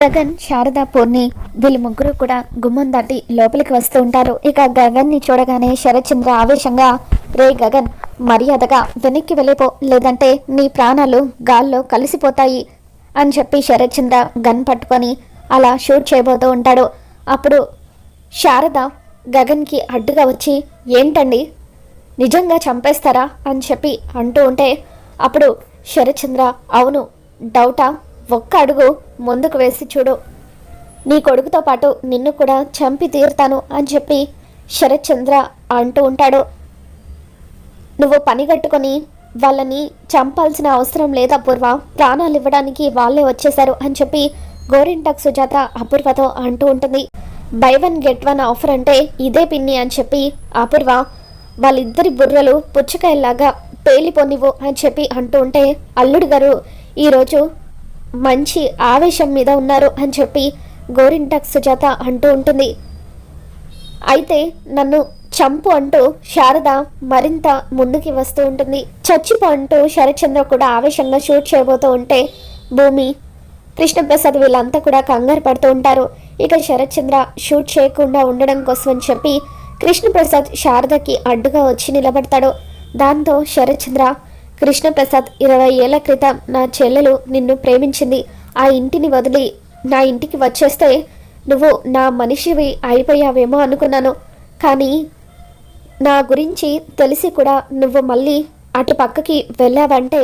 గగన్ శారద పూర్ణి వీళ్ళు ముగ్గురు కూడా గుమ్మం దాటి లోపలికి వస్తూ ఉంటారు. ఇక గగన్ని చూడగానే శరత్చంద్ర ఆవేశంగా రే గగన్ మర్యాదగా వెనక్కి వెళ్ళిపో లేదంటే నీ ప్రాణాలు గాల్లో కలిసిపోతాయి అని చెప్పి శరత్చంద్ర గన్ పట్టుకొని అలా షూట్ చేయబోతూ ఉంటాడు. అప్పుడు శారద గగన్కి అడ్డుగా వచ్చి ఏంటండి? నిజంగా చంపేస్తారా? అని చెప్పి అంటూ ఉంటే అప్పుడు శరత్చంద్ర అవును డౌటా? ఒక్క అడుగు ముందుకు వేసి చూడు. నీ కొడుకుతో పాటు నిన్ను కూడా చంపి తీరుతాను అని చెప్పి శరత్చంద్ర అంటూ ఉంటాడు. నువ్వు పని కట్టుకొని వాళ్ళని చంపాల్సిన అవసరం లేదు అపూర్వ. ప్రాణాలు ఇవ్వడానికి వాళ్ళే వచ్చేశారు అని చెప్పి గోరింటాక్ సుజాత అపూర్వతో అంటూ ఉంటుంది. Buy one get one offer అంటే ఇదే పిన్ని అని చెప్పి అపూర్వ వాళ్ళిద్దరి బుర్రలు పుచ్చకాయలాగా పేలిపోనివ్వు అని చెప్పి అంటూ ఉంటే అల్లుడు గారు ఈరోజు మంచి ఆవేశం మీద ఉన్నారు అని చెప్పి గోరింటాక్ సుజాత అంటూ ఉంటుంది. అయితే నన్ను చంపు అంటూ శారద మరింత ముందుకి వస్తూ ఉంటుంది. చచ్చిపో అంటూ శరత్చంద్ర కూడా ఆవేశంగా షూట్ చేయబోతూ ఉంటే భూమి కృష్ణప్రసాద్ వీళ్ళంతా కూడా కంగారు పడుతూ ఉంటారు. ఇక శరత్చంద్ర షూట్ చేయకుండా ఉండడం కోసం అని చెప్పి కృష్ణప్రసాద్ శారదకి అడ్డుగా వచ్చి నిలబడతాడు. దాంతో శరత్చంద్ర కృష్ణప్రసాద్ ఇరవై ఏళ్ళ క్రితం నా చెల్లెలు నిన్ను ప్రేమించింది. ఆ ఇంటిని వదిలి నా ఇంటికి వచ్చేస్తే నువ్వు నా మనిషివి అయిపోయావేమో అనుకున్నాను. కానీ నా గురించి తెలిసి కూడా నువ్వు మళ్ళీ అటు పక్కకి వెళ్ళావంటే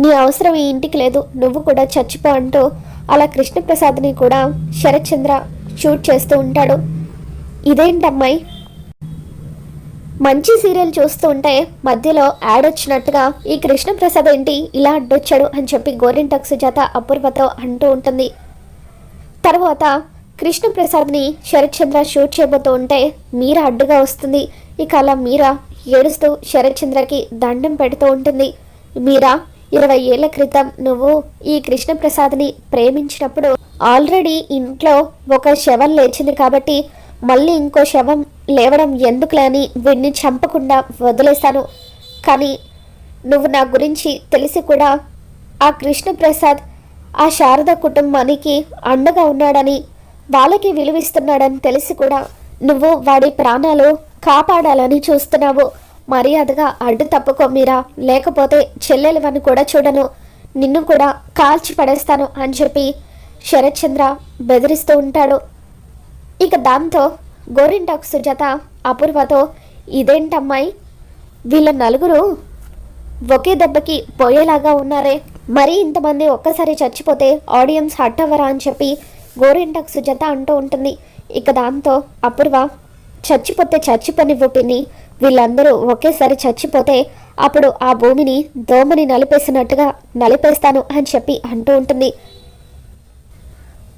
నీ అవసరం ఈ ఇంటికి లేదు. నువ్వు కూడా చచ్చిపో అంటూ అలా కృష్ణప్రసాద్ని కూడా శరత్చంద్ర షూట్ చేస్తూ ఉంటాడు. ఇదేంటమ్మాయి? మంచి సీరియల్ చూస్తూ ఉంటే మధ్యలో యాడ్ వచ్చినట్టుగా ఈ కృష్ణప్రసాద్ ఏంటి? ఇలా అడ్డొచ్చాడు అని చెప్పి గోరింటక్ సుజాత అపూర్వతో అంటూ ఉంటుంది. తర్వాత కృష్ణప్రసాద్ని శరత్చంద్ర షూట్ చేయబోతూ ఉంటే మీరా అడ్డుగా వస్తుంది. ఇక అలా మీరా ఏడుస్తూ శరత్చంద్రకి దండం పెడుతూ ఉంటుంది. మీరా ఇరవై ఏళ్ళ క్రితం నువ్వు ఈ కృష్ణప్రసాద్ని ప్రేమించినప్పుడు ఆల్రెడీ ఇంట్లో ఒక శవం లేచింది కాబట్టి మళ్ళీ ఇంకో శవం లేవడం ఎందుకులే అని వీడిని చంపకుండా వదిలేశాను. కానీ నువ్వు నా గురించి తెలిసి కూడా ఆ కృష్ణప్రసాద్ ఆ శారద కుటుంబానికి అండగా ఉన్నాడని వాళ్ళకి విలువిస్తున్నాడని తెలిసి కూడా నువ్వు వాడి ప్రాణాలు కాపాడాలని చూస్తున్నావు. మర్యాదగా అడ్డు తప్పుకో మీరా. లేకపోతే చెల్లెలవని కూడా చూడను. నిన్ను కూడా కాల్చి పడేస్తాను అని చెప్పి శరత్చంద్ర బెదిరిస్తూ ఉంటాడు. ఇక దాంతో గోరింటాకు సుజాత అపూర్వతో ఇదేంటమ్మాయి? వీళ్ళ నలుగురు ఒకే దెబ్బకి పోయేలాగా ఉన్నారే. మరీ ఇంతమంది ఒక్కసారి చచ్చిపోతే ఆడియన్స్ హట్ అవ్వరా? అని చెప్పి గోరింటాకు సుజాత అంటూ ఉంటుంది. ఇక దాంతో అపూర్వ చచ్చిపోతే చచ్చిపోనివ్వు పిన్ని. వీళ్ళందరూ ఒకేసారి చచ్చిపోతే అప్పుడు ఆ భూమిని దోమని నలిపేసినట్టుగా నలిపేస్తాను అని చెప్పి అంటూ ఉంటుంది.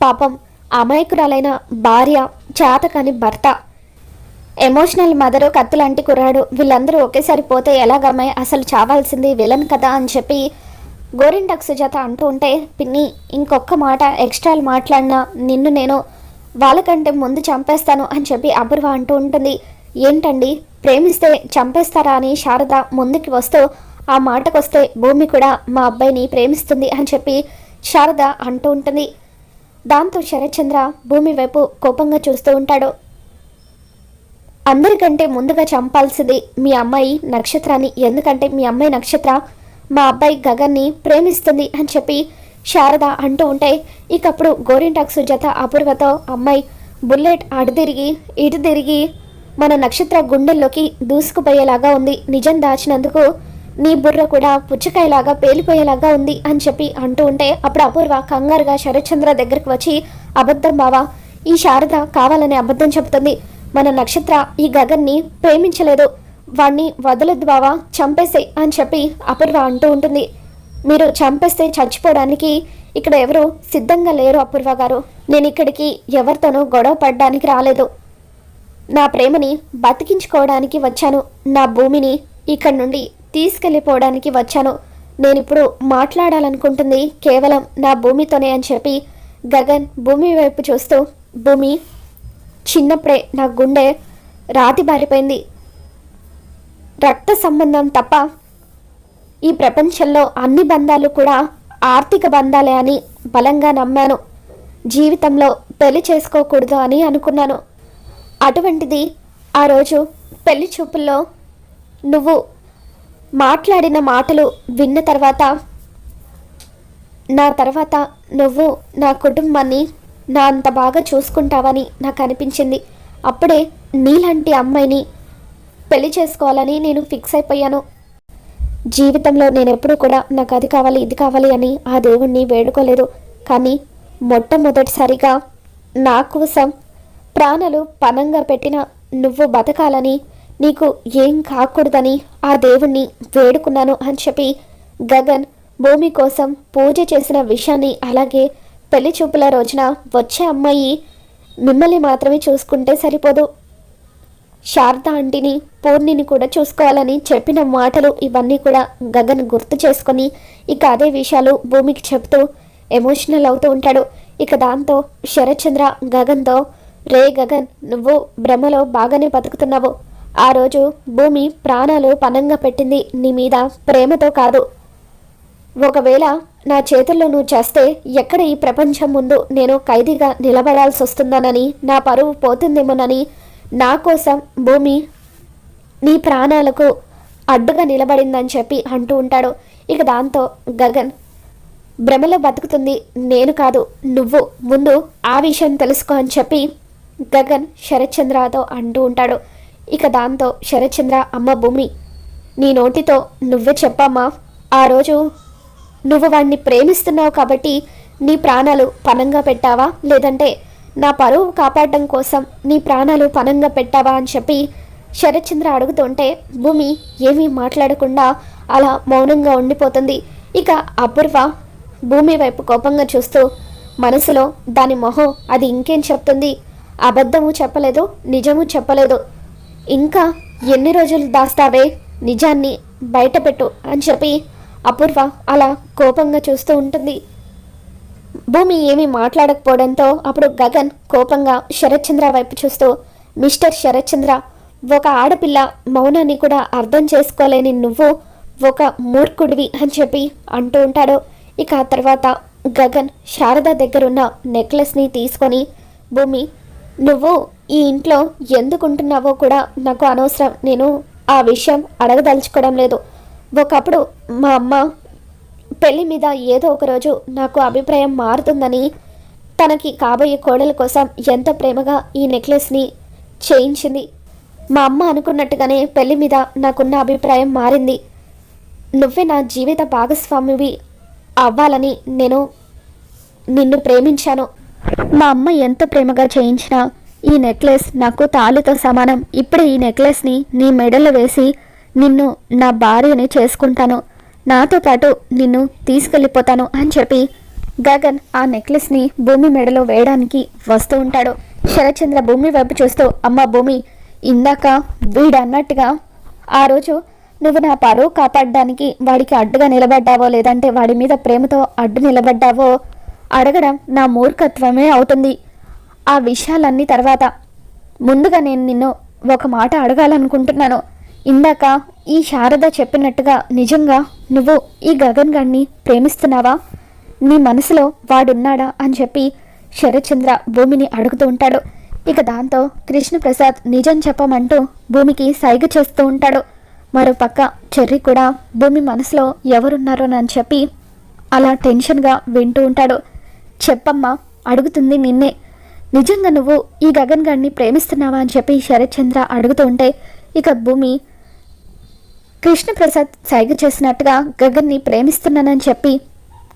పాపం అమాయకురాలైన భార్య చేతకాని భర్త ఎమోషనల్ మదరు కత్తులాంటి కుర్రాడు వీళ్ళందరూ ఒకేసారి పోతే ఎలాగమ్మాయి? అసలు చావాల్సింది విలన్ కదా అని చెప్పి గోరింటక్ సుజాత అంటూ ఉంటే పిన్ని ఇంకొక మాట ఎక్స్ట్రాలు మాట్లాడినా నిన్ను నేను వాళ్ళకంటే ముందు చంపేస్తాను అని చెప్పి అపూర్వ అంటూ ఉంటుంది. ఏంటండి? ప్రేమిస్తే చంపేస్తారా అని శారద ముందుకి వస్తూ ఆ మాటకొస్తే భూమి కూడా మా అబ్బాయిని ప్రేమిస్తుంది అని చెప్పి శారద అంటూ ఉంటుంది. దాంతో శరత్చంద్ర భూమి వైపు కోపంగా చూస్తూ ఉంటాడు. అందరికంటే ముందుగా చంపాల్సింది మీ అమ్మాయి నక్షత్రాన్ని. ఎందుకంటే మీ అమ్మాయి నక్షత్ర మా అబ్బాయి గగన్ని ప్రేమిస్తుంది అని చెప్పి శారద అంటూ ఉంటే ఇకప్పుడు గోరింటాక్ సుజాత అపూర్వతో అమ్మాయి బుల్లెట్ అటు తిరిగి ఇటు తిరిగి మన నక్షత్ర గుండెల్లోకి దూసుకుపోయేలాగా ఉంది. నిజం దాచినందుకు నీ బుర్ర కూడా పుచ్చకాయలాగా పేలిపోయేలాగా ఉంది అని చెప్పి అంటూ ఉంటే అప్పుడు అపూర్వ కంగారుగా శరత్చంద్ర దగ్గరికి వచ్చి అబద్ధం బావా ఈ శారద కావాలని అబద్ధం చెబుతుంది. మన నక్షత్ర ఈ గగన్ని ప్రేమించలేదు. వాణ్ణి వదలొద్దు బావా చంపేసే అని చెప్పి అపూర్వ అంటూ ఉంటుంది. మీరు చంపేస్తే చచ్చిపోవడానికి ఇక్కడ ఎవరు సిద్ధంగా లేరు అపూర్వ గారు. నేను ఇక్కడికి ఎవరితోనూ గొడవ పడడానికి రాలేదు. నా ప్రేమని బతికించుకోవడానికి వచ్చాను. నా భూమిని ఇక్కడి నుండి తీసుకెళ్ళిపోవడానికి వచ్చాను. నేను ఇప్పుడు మాట్లాడాలనుకుంటుంది కేవలం నా భూమితోనే అని చెప్పి గగన్ భూమి వైపు చూస్తూ భూమి చిన్నప్పుడే నా గుండె రాతి బారిపోయింది. రక్త సంబంధం తప్ప ఈ ప్రపంచంలో అన్ని బంధాలు కూడా ఆర్థిక బంధాలే అని బలంగా నమ్మాను. జీవితంలో పెళ్ళి చేసుకోకూడదు అని అనుకున్నాను. అటువంటిది ఆ రోజు పెళ్ళి చూపుల్లో నువ్వు మాట్లాడిన మాటలు విన్న తర్వాత నా తర్వాత నువ్వు నా కుటుంబాన్ని నా అంత బాగా చూసుకుంటావని నాకు అనిపించింది. అప్పుడే నీలాంటి అమ్మాయిని పెళ్ళి చేసుకోవాలని నేను ఫిక్స్ అయిపోయాను. జీవితంలో నేను ఎప్పుడూ కూడా నాకు అది కావాలి ఇది కావాలి అని ఆ దేవుణ్ణి వేడుకోలేదు. కానీ మొట్టమొదటిసారిగా నా కోసం ప్రాణాలు పనంగా పెట్టిన నువ్వు బతకాలని నీకు ఏం కాకూడదని ఆ దేవుణ్ణి వేడుకున్నాను అని చెప్పి గగన్ భూమి కోసం పూజ చేసిన విషయాన్ని అలాగే పెళ్ళి చూపుల రోజున వచ్చే అమ్మాయి మిమ్మల్ని మాత్రమే చూసుకుంటే సరిపోదు. శారద ఆంటీని పూర్ణిని కూడా చూసుకోవాలని చెప్పిన మాటలు ఇవన్నీ కూడా గగన్ గుర్తు చేసుకొని ఇక అదే విషయాలు భూమికి చెప్తూ ఎమోషనల్ అవుతూ ఉంటాడు. ఇక దాంతో శరత్చంద్ర గగన్తో రే గగన్ నువ్వు భ్రమలో బాగానే బతుకుతున్నావు. ఆ రోజు భూమి ప్రాణాలు పనంగా పెట్టింది నీ మీద ప్రేమతో కాదు. ఒకవేళ నా చేతుల్లో నువ్వు చేస్తే ఎక్కడ ఈ ప్రపంచం ముందు నేను ఖైదీగా నిలబడాల్సి వస్తుందనని నా పరువు పోతుందేమోనని నా కోసం భూమి నీ ప్రాణాలకు అడ్డుగా నిలబడిందని చెప్పి అంటూ ఉంటాడు. ఇక దాంతో గగన్ భ్రమలో బతుకుతుంది నేను కాదు నువ్వు ముందు ఆ విషయం తెలుసుకో అని చెప్పి గగన్ శరత్చంద్రతో అంటూ ఉంటాడు. ఇక దాంతో శరత్చంద్ర అమ్మ భూమి నీ నోటితో నువ్వే చెప్పమ్మా. ఆ రోజు నువ్వు వాడిని ప్రేమిస్తున్నావు కాబట్టి నీ ప్రాణాలు పనంగా పెట్టావా? లేదంటే నా పరువు కాపాడడం కోసం నీ ప్రాణాలు పనంగా పెట్టావా అని చెప్పి శరత్చంద్ర అడుగుతుంటే భూమి ఏమీ మాట్లాడకుండా అలా మౌనంగా ఉండిపోతుంది. ఇక అపూర్వ భూమి వైపు కోపంగా చూస్తూ మనసులో దాని మొహం అది ఇంకేం చెప్తుంది? అబద్ధము చెప్పలేదు నిజము చెప్పలేదు. ఇంకా ఎన్ని రోజులు దాస్తావే? నిజాన్ని బయటపెట్టు అని చెప్పి అపూర్వ అలా కోపంగా చూస్తూ ఉంటుంది. భూమి ఏమీ మాట్లాడకపోవడంతో అప్పుడు గగన్ కోపంగా శరత్చంద్ర వైపు చూస్తూ మిస్టర్ శరత్చంద్ర ఒక ఆడపిల్ల మౌనాన్ని కూడా అర్థం చేసుకోలేని నువ్వు ఒక మూర్ఖుడివి అని చెప్పి అంటూ ఉంటాడు. ఇక ఆ తర్వాత గగన్ శారద దగ్గరున్న నెక్లెస్ని తీసుకొని భూమి నువ్వు ఈ ఇంట్లో ఎందుకుంటున్నావో కూడా నాకు అనవసరం. నేను ఆ విషయం అడగదలుచుకోవడం లేదు. ఒకప్పుడు మా అమ్మ పెళ్ళి మీద ఏదో ఒక రోజు నాకు అభిప్రాయం మారుతుందని తనకి కాబోయే కోడల కోసం ఎంత ప్రేమగా ఈ నెక్లెస్ని చేయించింది. మా అమ్మ అనుకున్నట్టుగానే పెళ్ళి మీద నాకున్న అభిప్రాయం మారింది. నువ్వే నా జీవిత భాగస్వామివి అవ్వాలని నేను నిన్ను ప్రేమించాను. మా అమ్మ ఎంత ప్రేమగా చేయించినా ఈ నెక్లెస్ నాకు తాళితో సమానం. ఇప్పుడే ఈ నెక్లెస్ని నీ మెడలో వేసి నిన్ను నా భార్యని చేసుకుంటాను. నాతో పాటు నిన్ను తీసుకెళ్ళిపోతాను అని చెప్పి గగన్ ఆ నెక్లెస్ని భూమి మెడలో వేయడానికి వస్తూ ఉంటాడు. శరచంద్ర భూమి వైపు చూస్తూ అమ్మ భూమి ఇందాక వీడన్నట్టుగా ఆ రోజు నువ్వు నా పరువు కాపాడడానికి వాడికి అడ్డుగా నిలబడ్డావో లేదంటే వాడి మీద ప్రేమతో అడ్డు నిలబడ్డావో అడగడం నా మూర్ఖత్వమే అవుతుంది. ఆ విషయాలన్నీ తర్వాత. ముందుగా నేను నిన్ను ఒక మాట అడగాలనుకుంటున్నాను. ఇందాక ఈ శారద చెప్పినట్టుగా నిజంగా నువ్వు ఈ గగన్ గారిని ప్రేమిస్తున్నావా? నీ మనసులో వాడున్నాడా అని చెప్పి శరత్చంద్ర భూమిని అడుగుతూ ఉంటాడు. ఇక దాంతో కృష్ణప్రసాద్ నిజం చెప్పమంటూ భూమికి సైగ చేస్తూ ఉంటాడు. మరో పక్క చెర్రి కూడా భూమి మనసులో ఎవరున్నారోనని చెప్పి అలా టెన్షన్గా వింటూ ఉంటాడు. చెప్పమ్మా అడుగుతుంది నిన్నే. నిజంగా నువ్వు ఈ గగన్ గారిని ప్రేమిస్తున్నావా అని చెప్పి శరత్చంద్ర అడుగుతూ ఉంటే ఇక భూమి కృష్ణప్రసాద్ సైగ చేసినట్టుగా గగన్ని ప్రేమిస్తున్నానని చెప్పి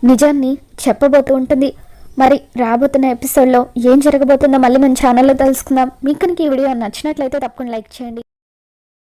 నిజాన్ని చెప్పబోతూ ఉంటుంది. మరి రాబోతున్న ఎపిసోడ్లో ఏం జరగబోతుందో మళ్ళీ మన ఛానల్లో తెలుసుకుందాం. మీకు కనుక ఈ వీడియో నచ్చినట్లయితే తప్పకుండా లైక్ చేయండి.